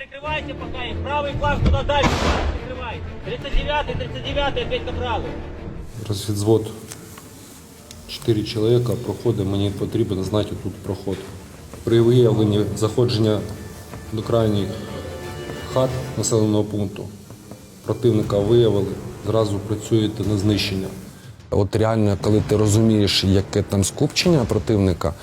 Прикрывайте пока их. Правый фланг туда дальше. Прикрывайте. 39-й, 39-й, опять капралы. Розвідзвод. Чотири чоловіка проходить, мені потрібно знати тут проход. При виявленні заходження до крайніх хат населеного пункту противника виявили, зразу працюєте на знищення. От реально, коли ти розумієш, яке там скупчення противника,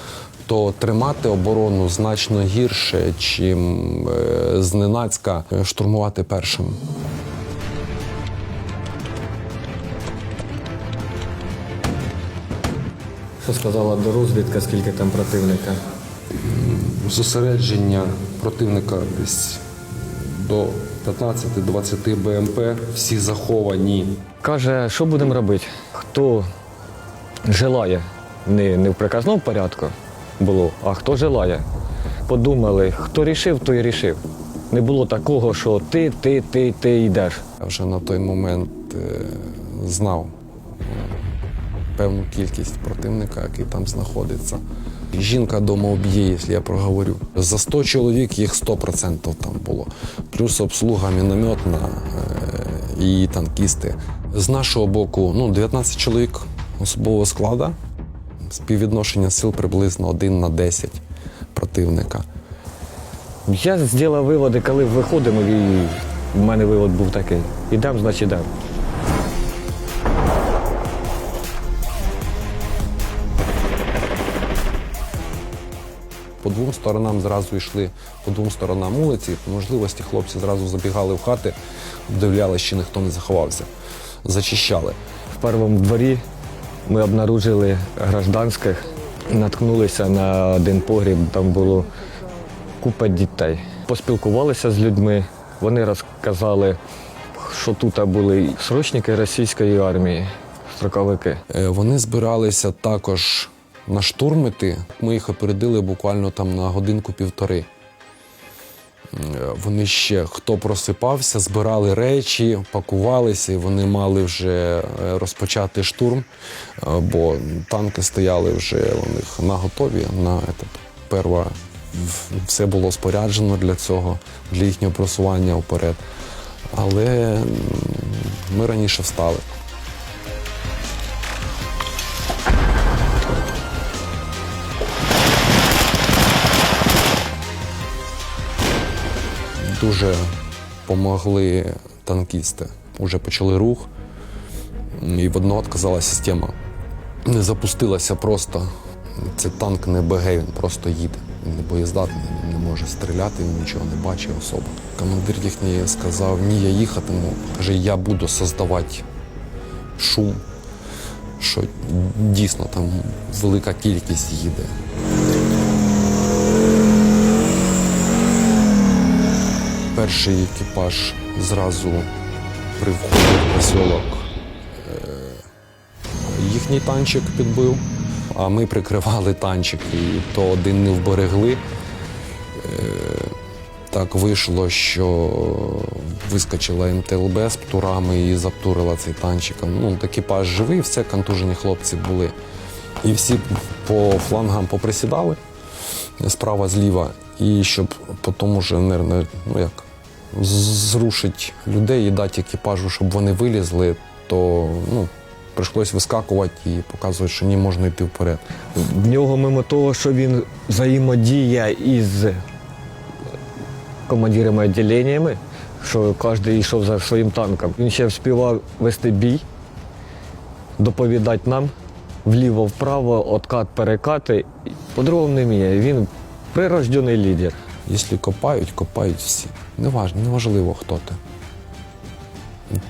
то тримати оборону значно гірше, чим е, зненацька штурмувати першим. Що сказала до розвідка, скільки там противника? Зосередження противника десь до 15-20 БМП, всі заховані. Каже, що будемо робити? Хто желає, не, не в приказному порядку було, а хто желає. Подумали, хто рішив, той рішив. Не було такого, що ти, ти, ти, ти йдеш. Я вже на той момент е, знав е, певну кількість противника, який там знаходиться. Жінка дома об'є, якщо я проговорю. За 100 чоловік їх 100% там було. Плюс обслуга мінометна е, і танкісти. З нашого боку ну, 19 чоловік особового складу. Співвідношення сил приблизно 1 на 10 противника. Я зробив виводи, коли виходимо, і в мене вивод був такий. Ідемо, значить ідемо. По двом сторонам зразу йшли по двом сторонам вулиці. По можливості хлопці зразу забігали в хати, вдивлялися, чи ніхто не заховався. Зачищали. В першому дворі ми обнаружили гражданських, наткнулися на один погріб, там було купа дітей. Поспілкувалися з людьми, вони розказали, що тут були срочники російської армії, строковики. Е, Вони збиралися також на штурмити. Ми їх опередили буквально там на годинку-півтори. Е, Вони ще хто просипався, збирали речі, пакувалися, і вони мали вже е, розпочати штурм, е, бо танки стояли вже у них на готові. На этот, перва все було споряджено для цього, для їхнього просування вперед. Але ми раніше встали. Дуже помогли танкісти. Уже почали рух, і в відказала система. Не запустилася просто. Це танк не БГ, він просто їде. Він не боєздатний, він не може стріляти, він нічого не бачить особо. Командир їхній сказав, ні, я їхатиму. Каже, я буду создавати шум, що дійсно там велика кількість їде. Перший екіпаж зразу при вході в поселок е, їхній танчик підбив, а ми прикривали танчик, і то один не вберегли. Е, Так вийшло, що вискочила МТЛБ з птурами і заптурила цей танчик. Ну, екіпаж живий, все, контужені хлопці були. І всі по флангам поприсідали справа зліва, і щоб потім уже ну як зрушить людей і дати екіпажу, щоб вони вилізли, то ну, прийшлось вискакувати і показувати, що ні можна йти вперед. В нього мимо того, що він взаємодія із командирами відділеннями, що кожен йшов за своїм танком. Він ще вспівав вести бій, доповідати нам вліво-вправо, откат, перекати. По-другому не вміє. Він прирождений лідер. Якщо копають, копають всі. Неважно, неважливо, хто ти.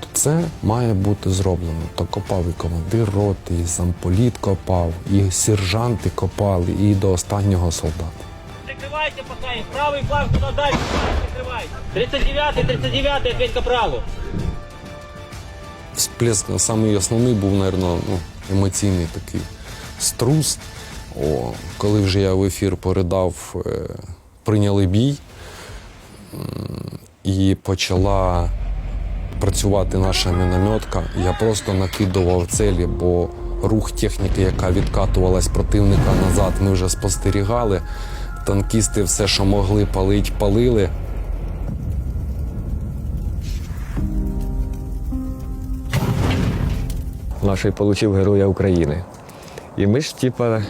То Це має бути зроблено. То копав і командир роти, і замполіт копав, і сержанти копали, і до останнього солдата. Прикрывайте пока их. Правый фланг туда дальше. Прикрывайте. 39-й, 39-й, опять капралу. Всплеск самий основний був, мабуть, ну, емоційний такий струс. О, коли вже я в ефір передав, е, прийняли бій і почала працювати наша мінометка. Я просто накидував целі, бо рух техніки, яка відкатувалась противника назад, ми вже спостерігали. Танкісти все, що могли палить, палили. Наший получив Героя України. І ми ж, типа,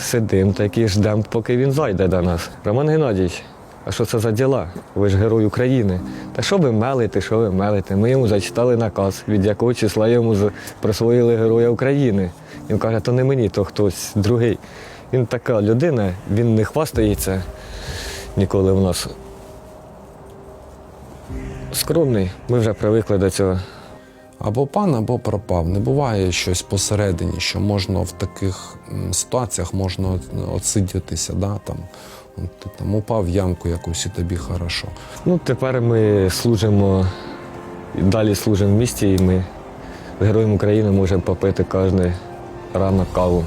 сидимо такі ждемо, поки він зайде до нас. Роман Геннадійович, а що це за діла? Ви ж герой України. Та що ви мелите, що ви мелите? Ми йому зачитали наказ, від якого числа йому присвоїли Героя України. Він каже, то не мені, то хтось другий. Він така людина, він не хвастається ніколи в нас. Скромний, ми вже привикли до цього. Або пан, або пропав. Не буває щось посередині, що можна в таких ситуаціях можна отсидітися, да, там, ти там упав в ямку якусь і тобі хорошо. Ну, тепер ми служимо, і далі служимо в місті, і ми Героєм України можемо попити кожен ранок каву.